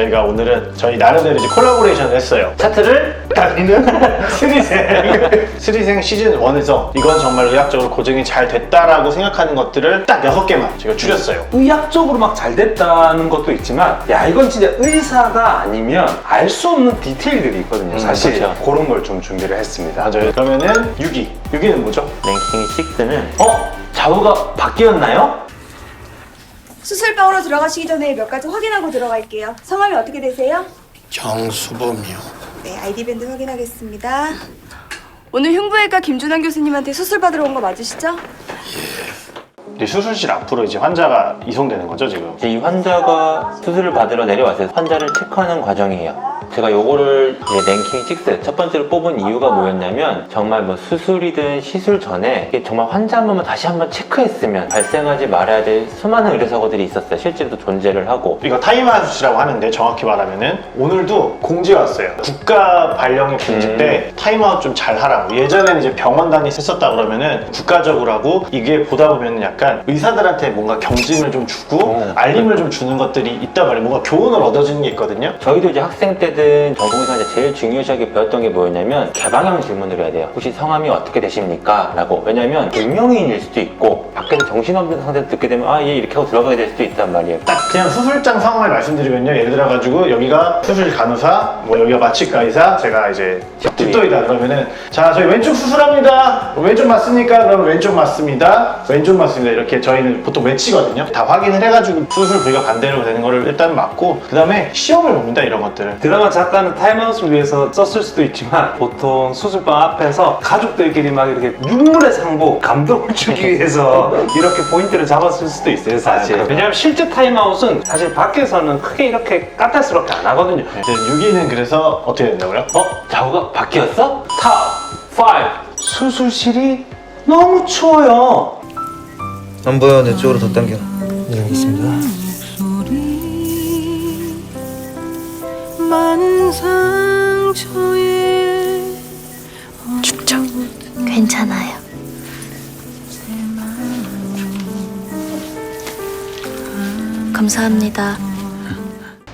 저희가 오늘은 저희 나름대로 이제 콜라보레이션을 했어요. 차트를 달리는 스리생. 스리생 시즌 1에서 이건 정말 의학적으로 고증이 잘 됐다라고 생각하는 것들을 딱 6개만 제가 줄였어요. 의학적으로 막 잘 됐다는 것도 있지만 야 이건 진짜 의사가 아니면 알 수 없는 디테일들이 있거든요 사실 그렇죠. 그런 걸 좀 준비를 했습니다 맞아요. 그러면은 6위. 6위는 뭐죠? 랭킹 6는 어? 좌우가 바뀌었나요? 수술방으로 들어가시기 전에 몇 가지 확인하고 들어갈게요. 성함이 어떻게 되세요? 정수범이요. 네, 아이디 밴드 확인하겠습니다. 오늘 흉부외과 김준환 교수님한테 수술 받으러 온 거 맞으시죠? 이제 수술실 앞으로 이제 환자가 이송되는 거죠, 지금? 이제 이 환자가 수술을 받으러 내려왔어요. 환자를 체크하는 과정이에요. 제가 요거를 랭킹 6첫 번째로 뽑은 이유가 뭐였냐면 정말 뭐 수술이든 시술 전에 정말 환자 한 번만 다시 한번 체크했으면 발생하지 말아야 될 수많은 의료사고들이 있었어요. 실제로도 존재를 하고 이거 타이머 수치라고 하는데 정확히 말하면은 오늘도 공지가 왔어요. 국가 발령의 공지 음. 때 타임아웃 좀 잘 하라고. 예전에는 이제 병원 단위 했었다 그러면은 국가적으로 하고 이게 보다 보면은 약간 의사들한테 뭔가 경징을 좀 주고 어. 알림을 좀 주는 것들이 있단 말이에요. 뭔가 교훈을 얻어주는 게 있거든요. 저희도 이제 학생 때든 전공의사 이제 제일 중요시하게 배웠던 게 뭐였냐면 개방형 질문을 해야 돼요. 혹시 성함이 어떻게 되십니까? 라고. 왜냐면 갱명인일 수도 있고 밖에서 정신없는 상태에서 듣게 되면 아, 얘 이렇게 하고 들어가게 될 수도 있단 말이에요. 딱 그냥 수술장 상황을 말씀드리면요. 예를 들어 가지고 여기가 수술 간호사, 뭐 여기가 마취과 의사, 제가 이제 집도이. 집도이다 그러면은 자 저희 왼쪽 수술합니다. 왼쪽 맞습니까? 그러면 왼쪽 맞습니다. 왼쪽 맞습니다. 이렇게 저희는 보통 외치거든요. 다 확인을 해가지고 수술 부위가 반대로 되는 거를 일단 맞고 그 다음에 시험을 봅니다. 이런 것들을. 드라마 작가는 타임아웃을 위해서 썼을 수도 있지만 보통 수술방 앞에서 가족들끼리 막 이렇게 눈물의 상보 감동을 주기 위해서 이렇게 포인트를 잡았을 수도 있어요 사실 아. 왜냐면 실제 타임아웃은 사실 밖에서는 크게 이렇게 까탈스럽게 안 하거든요 이제 6위는 그래서 어떻게 된다고요? 어? 좌우가 바뀌었어? 탑 5 수술실이 너무 추워요 안 보여 내 쪽으로 더 당겨 네 알겠습니다 죽죠. 괜찮아요. 감사합니다.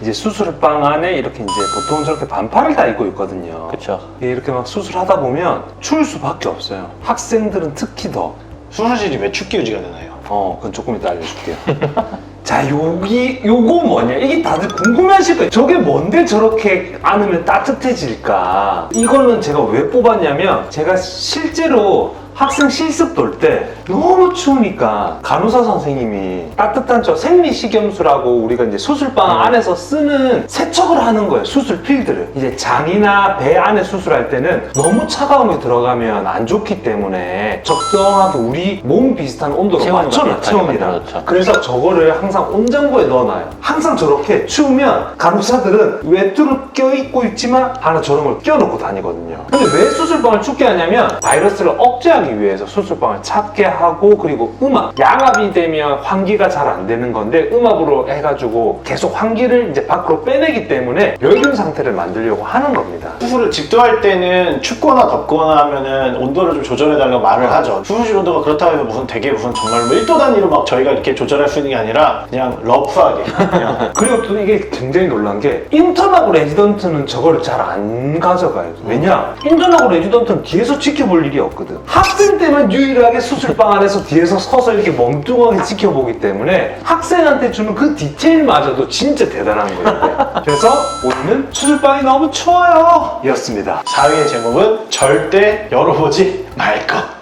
이제 수술방 안에 이렇게 이제 보통 저렇게 반팔을 다 입고 있거든요 그쵸. 이렇게 막 수술하다 보면 추울 수밖에 없어요 학생들은 특히 더 수술실이 왜 춥게 유지가 되나요? 어, 그건 조금 이따 알려줄게요. 자, 여기, 요거 뭐냐? 이게 다들 궁금해하실 거예요. 저게 뭔데 저렇게 안으면 따뜻해질까? 이거는 제가 왜 뽑았냐면, 제가 실제로 학생 실습 돌 때 너무 추우니까 간호사 선생님이 따뜻한 저 생리식염수라고 우리가 이제 수술방 안에서 쓰는 세척을 하는 거예요 수술 필드를. 이제 장이나 배 안에 수술할 때는 너무 차가움이 들어가면 안 좋기 때문에 적정하게 우리 몸 비슷한 온도로 맞춰놔 비슷하게 체온이랑. 그래서 저거를 항상 온장고에 넣어놔요. 항상 저렇게 추우면 간호사들은 외투를 껴입고 있지만 하나 저런 걸 껴놓고 다니거든요. 근데 왜 수술방을 춥게 하냐면 바이러스를 억제하기 위해서 수술방을 찼게 하고 그리고 음압 양압이 되면 환기가 잘 안 되는 건데 음압으로 해가지고 계속 환기를 이제 밖으로 빼내기 때문에 멸균 상태를 만들려고 하는 겁니다 수술을 집도할 때는 춥거나 덥거나 하면은 온도를 좀 조절해달라고 말을 하죠. 수술실 온도가 그렇다고 해서 무슨 되게 무슨 정말 뭐 1도 단위로 막 저희가 이렇게 조절할 수 있는 게 아니라 그냥 러프하게 그냥 그리고 또 이게 굉장히 놀란 게 인턴하고 레지던트는 저거를 잘안 가져가요. 왜냐? 인턴하고 레지던트는 뒤에서 지켜볼 일이 없거든. 학생 때만 유일하게 수술방 안에서 뒤에서 서서 이렇게 멍뚱하게 지켜보기 때문에 학생한테 주는 그 디테일마저도 진짜 대단한 거예요. 그래서 우리는 수술방이 너무 추워요. 이었습니다. 4위의 제목은 절대 열어보지 말 것.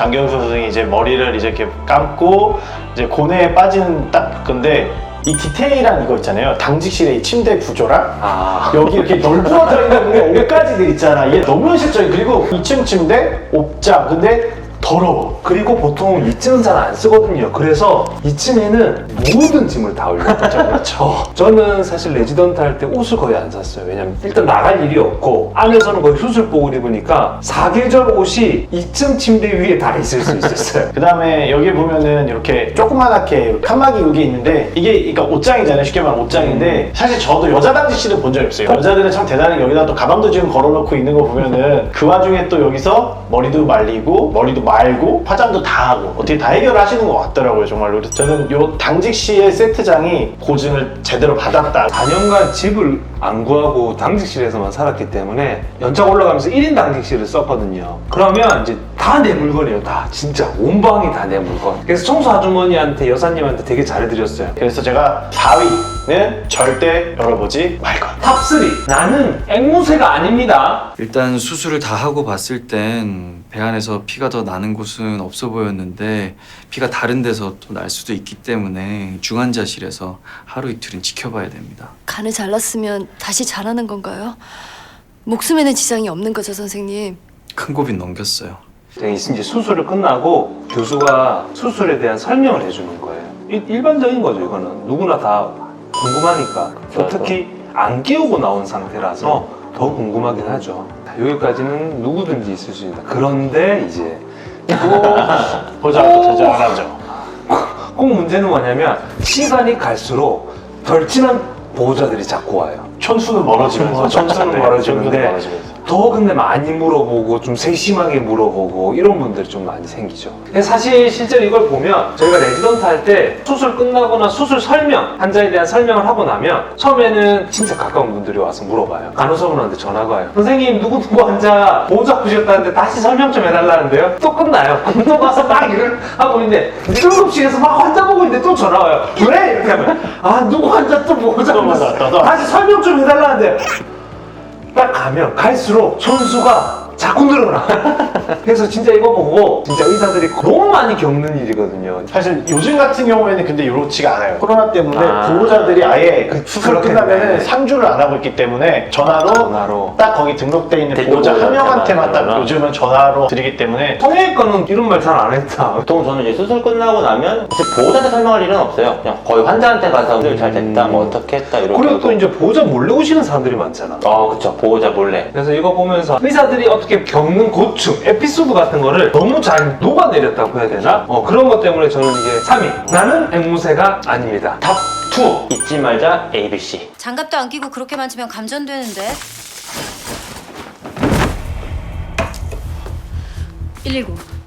장경수 선생이 이제 머리를 이제 이렇게 감고 이제 고뇌에 빠지는 딱 건데 이 디테일한 이거 있잖아요. 당직실의 이 침대 구조랑 아. 여기 이렇게 널브러져 있는 게 옷까지 돼 있잖아. 얘 너무 현실적인. 그리고 2층 침대, 옵장. 근데 더 더러워. 그리고 보통 2층은 잘 안 쓰거든요. 그래서 2층에는 모든 짐을 다 올려요. 그렇죠. 저는 사실 레지던트 할 때 옷을 거의 안 샀어요. 왜냐면 일단 나갈 일이 없고 안에서는 거의 수술복을 입으니까 사계절 옷이 2층 침대 위에 다 있을 수 있었어요. 그 다음에 여기 보면은 이렇게 조그만하게 칸막이 여기 있는데 이게 그러니까 옷장이잖아요. 쉽게 말하면 옷장인데 사실 저도 여자 당직실을 본 적이 없어요. 여자들은 참 대단히 여기다 또 가방도 지금 걸어놓고 있는 거 보면은 그 와중에 또 여기서 머리도 말리고 머리도 말고 화장도 다 하고 어떻게 다 해결하시는 것 같더라고요 정말로. 그래서 저는 요 당직실의 세트장이 고증을 제대로 받았다. 4년간 집을 안 구하고 당직실에서만 살았기 때문에 연차 올라가면서 1인 당직실을 썼거든요. 그러면 이제 다 내 물건이에요. 다 진짜 온 방이 다 내 물건. 그래서 청소 아주머니한테 여사님한테 되게 잘해드렸어요. 그래서 제가 4위 는 절대 열어보지 말 것. 탑3 나는 앵무새가 아닙니다. 일단 수술을 다 하고 봤을 땐 배 안에서 피가 더 나는 곳은 없어 보였는데 피가 다른 데서 또 날 수도 있기 때문에 중환자실에서 하루 이틀은 지켜봐야 됩니다. 간을 잘랐으면 다시 자라는 건가요? 목숨에는 지장이 없는 거죠, 선생님. 큰 고비 넘겼어요. 네, 이제 수술을 끝나고 교수가 수술에 대한 설명을 해주는 거예요. 이- 일반적인 거죠, 이거는. 누구나 다 궁금하니까. 또 특히 안 끼우고 나온 상태라서 더 궁금하긴 하죠. 여기까지는 누구든지 있을 수 있다. 그런데 이제 보자부터 저장하죠. 꼭 문제는 뭐냐면 시간이 갈수록 덜 친한 보호자들이 자꾸 와요. 촌수는 멀어지면서 촌수는 네, 멀어지는데 멀어지면서. 더 근데 많이 물어보고 좀 세심하게 물어보고 이런 분들이 좀 많이 생기죠. 근데 사실 실제로 이걸 보면 저희가 레지던트 할 때 수술 끝나거나 수술 설명 환자에 대한 설명을 하고 나면 처음에는 진짜 가까운 분들이 와서 물어봐요. 간호사분한테 전화가 와요. 선생님 누구 누구 환자 보호자 아프셨다는데 다시 설명 좀 해달라는데요. 또 끝나요. 또 가서 막 일을 하고 있는데 응급실에서 막 환자 보고 있는데 또 전화 와요. 왜 이렇게 하면 아 누구 환자 또 보호자 또. 다시 설명 좀 해달라는데 딱 가면 갈수록 손수가 자꾸 늘어나. 그래서 진짜 이거 보고 진짜 의사들이 너무 많이 겪는 일이거든요. 사실 요즘 같은 경우에는 근데 이렇지가 않아요. 코로나 때문에 아. 보호자들이 아예 그 수술 그렇겠네. 끝나면은 상주를 안 하고 있기 때문에 전화로, 전화로. 딱 거기 등록돼 있는 대표 보호자 한 명한테만 딱 요즘은 전화로 드리기 때문에 성형외과는 이런 말 잘 안 했다. 보통 저는 이제 수술 끝나고 나면 이제 보호자한테 설명할 일은 없어요. 그냥 거의 환자한테 가서 오늘 잘 됐다, 뭐 어떻게 했다 이렇게. 그리고. 또 이제 보호자 몰래 오시는 사람들이 많잖아. 어, 그쵸. 보호자 몰래. 그래서 이거 보면서 의사들이 어떻게 겪는 고충, 에피소드 같은 거를 너무 잘 녹아내렸다고 해야 되나? 어, 그런 것 때문에 저는 이게 3위. 나는 앵무새가 아닙니다. 탑 2. 잊지 말자 ABC. 장갑도 안 끼고 그렇게 만지면 감전되는데. 119.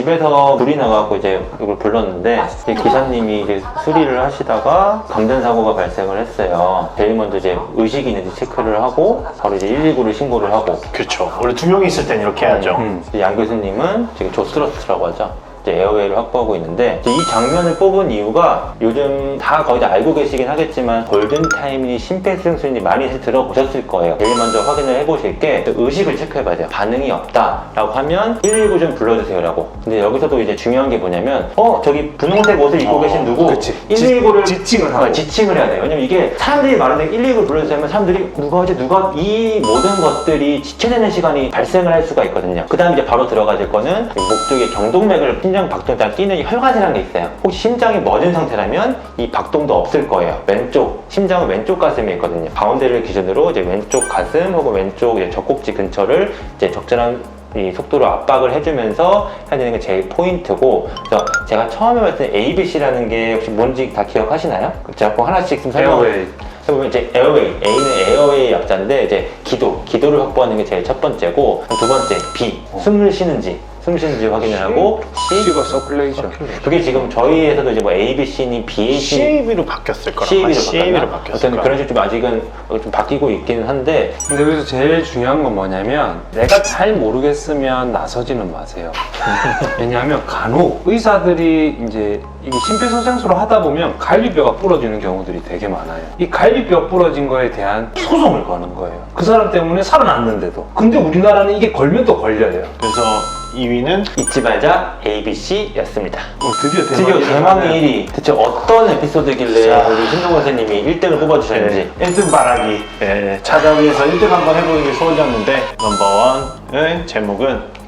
집에서 불이 나가고 이제 이걸 불렀는데 이제 기사님이 이제 수리를 하시다가 감전 사고가 발생을 했어요. 제일 먼저 이제 의식이 있는지 체크를 하고 바로 이제 119를 신고를 하고 그렇죠. 원래 두 명이 있을 땐 이렇게 해야죠. 음. 양 교수님은 지금 조스트러스라고 하죠. 에어웨이를 확보하고 있는데 이 장면을 뽑은 이유가 요즘 다 거의 다 알고 계시긴 하겠지만 골든타임이 심폐소생술이 많이 들어보셨을 거예요. 제일 먼저 확인을 해보실 게 의식을 체크해봐야 돼요. 반응이 없다 라고 하면 119 좀 불러주세요 라고. 근데 여기서도 이제 중요한 게 뭐냐면 어 저기 분홍색 옷을 입고 어, 계신 누구 그치. 119를 지칭을 하고. 지칭을 해야 돼요. 왜냐면 이게 사람들이 말하는 119 불러주세요 하면 사람들이 누가 이제 누가 이 모든 것들이 지체되는 시간이 발생을 할 수가 있거든요. 그 다음에 이제 바로 들어가 될 거는 목 쪽에 경동맥을 심장 박동에 뛰는 이 혈관이라는 게 있어요. 혹시 심장이 멎은 상태라면 이 박동도 없을 거예요. 왼쪽, 심장은 왼쪽 가슴에 있거든요. 가운데를 기준으로 이제 왼쪽 가슴 혹은 왼쪽 이제 젖꼭지 근처를 이제 적절한 이 속도로 압박을 해주면서 해야 되는 게 제일 포인트고 그래서 제가 처음에 말했던 ABC라는 게 혹시 뭔지 다 기억하시나요? 제가 꼭 하나씩 좀 설명 에어웨이. 보면 이제 에어웨이, A는 에어웨이 약자인데 이제 기도, 기도를 확보하는 게 제일 첫 번째고 두 번째 B, 숨을 쉬는지, 숨 쉬는지 확인을 하고 C, C가 서큘레이션. 그게 지금 저희에서도 이제 뭐 A, B, C니 B, A, C, CAB로 바뀌었을 거라고. CAB로 CAB로? 바뀌었을 어떤 거라고. 그런 식으로 좀 아직은 좀 바뀌고 있기는 한데 근데 여기서 제일 중요한 건 뭐냐면 내가 잘 모르겠으면 나서지는 마세요. 왜냐하면 간혹 의사들이 이제 심폐소생술을 하다 보면 갈비뼈가 부러지는 경우들이 되게 많아요. 이 갈비뼈 부러진 거에 대한 소송을 거는 거예요. 그 사람 때문에 살아났는데도. 근데 우리나라는 이게 걸면 또 걸려요. 그래서 2위는 잊지 말자 A, B, C였습니다. 어, 드디어 드디어 대망의 1위 대체 어떤 에피소드길래 자. 우리 신동 선생님이 1등을 뽑아주셨는지 네, 1등 바라기. 네, 찾아위에서 1등 한번 해보는 게 소원이었는데 넘버원의 제목은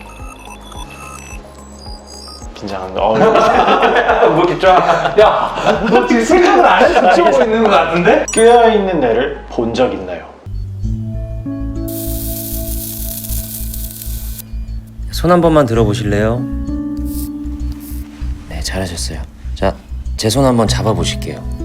긴장한다. 어, 뭐 집중 야너 지금 생각을 안 해서 집중하고 있는 것 같은데? 깨어있는 애를 본 적 있나요? 손 한 번만 들어보실래요? 네, 잘하셨어요. 자, 제 손 한번 잡아보실게요.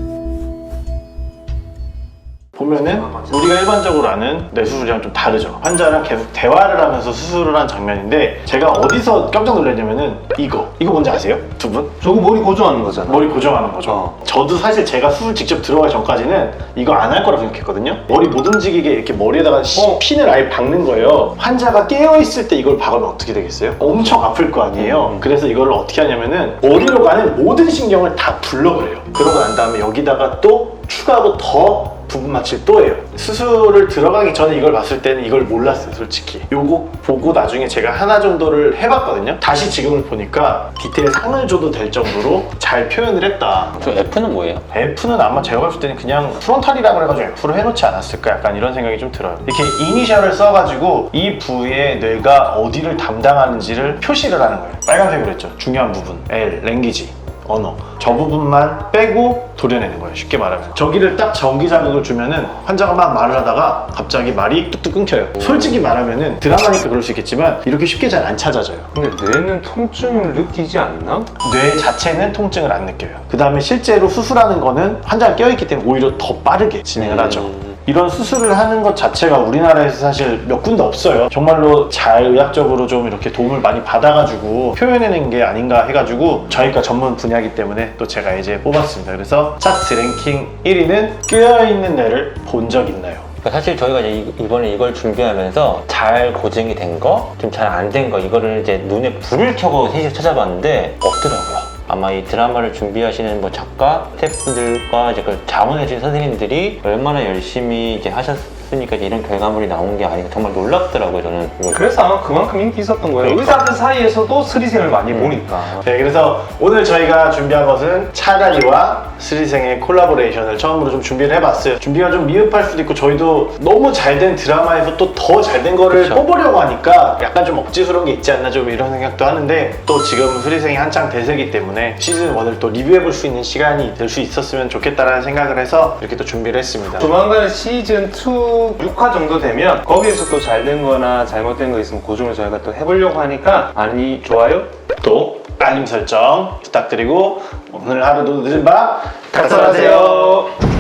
보면은 우리가 일반적으로 아는 뇌수술이랑 좀 다르죠. 환자랑 계속 대화를 하면서 수술을 한 장면인데 제가 어디서 깜짝 놀랐냐면은 이거 이거 뭔지 아세요? 두 분? 저거 머리 고정하는 거잖아 머리 고정하는 거죠. 어. 저도 사실 제가 수술 직접 들어가기 전까지는 이거 안 할 거라고 생각했거든요. 머리 못 움직이게 이렇게 머리에다가 시- 어. 핀을 아예 박는 거예요. 환자가 깨어 있을 때 이걸 박으면 어떻게 되겠어요? 엄청 아플 거 아니에요. 음. 그래서 이걸 어떻게 하냐면은 머리로 가는 모든 신경을 다 불러버려요. 그러고 난 다음에 여기다가 또 추가로 더 부분 마취를 또 해요. 수술을 들어가기 전에 이걸 봤을 때는 이걸 몰랐어요, 솔직히. 요거 보고 나중에 제가 하나 정도를 해봤거든요. 다시 지금을 보니까 디테일 상을 줘도 될 정도로 잘 표현을 했다. 저 F는 뭐예요? F는 아마 제가 봤을 때는 그냥 프론탈이라 그래가지고 F로 해놓지 않았을까 약간 이런 생각이 좀 들어요. 이렇게 이니셜을 써가지고 이 부위의 뇌가 어디를 담당하는지를 표시를 하는 거예요. 빨간색으로 했죠. 중요한 부분. L, 랭귀지. 언어. 저 부분만 빼고 도려내는 거예요. 쉽게 말하면. 저기를 딱 전기 자극을 주면은 환자가 막 말을 하다가 갑자기 말이 뚝뚝 끊겨요. 솔직히 말하면은 드라마니까 그럴 수 있겠지만 이렇게 쉽게 잘 안 찾아져요. 근데 뇌는 통증을 느끼지 않나? 뇌 자체는 통증을 안 느껴요. 그 다음에 실제로 수술하는 거는 환자가 깨어있기 때문에 오히려 더 빠르게 진행을 하죠. 이런 수술을 하는 것 자체가 우리나라에서 사실 몇 군데 없어요. 정말로 잘 의학적으로 좀 이렇게 도움을 많이 받아가지고 표현해낸 게 아닌가 해가지고 저희가 전문 분야이기 때문에 또 제가 이제 뽑았습니다. 그래서 차트 랭킹 1위는 깨어있는 뇌를 본 적 있나요? 그러니까 사실 저희가 이제 이- 이번에 이걸 준비하면서 잘 고증이 된 거, 좀 잘 안 된 거, 이거를 이제 눈에 불을 켜고 셋이 찾아봤는데 없더라고요. 아마 이 드라마를 준비하시는 뭐 작가, 스태프분들과 이제 그 자문해주신 선생님들이 얼마나 열심히 이제 하셨 으니까 이제 이런 결과물이 나온 게 아닌가 정말 놀랍더라고요, 저는. 이걸 그래서 아마 그만큼 인기 있었던 거예요 그러니까. 의사들 사이에서도 스리생을 많이 보니까 네, 그래서 오늘 저희가 준비한 것은 차다리와 스리생의 콜라보레이션을 처음으로 좀 준비를 해봤어요. 준비가 좀 미흡할 수도 있고 저희도 너무 잘 된 드라마에서 또 더 잘 된 거를 그쵸. 뽑으려고 하니까 약간 좀 억지스러운 게 있지 않나 좀 이런 생각도 하는데 또 지금 스리생이 한창 대세기 때문에 시즌 1을 또 리뷰해볼 수 있는 시간이 될 수 있었으면 좋겠다라는 생각을 해서 이렇게 또 준비를 했습니다. 조만간 시즌 2 6화 정도 되면 거기에서 또 잘된 거나 잘못된 거 있으면 고정을 저희가 또 해보려고 하니까 많이 좋아요 또 알림 설정 부탁드리고 오늘 하루도 늦은 밤 달성하세요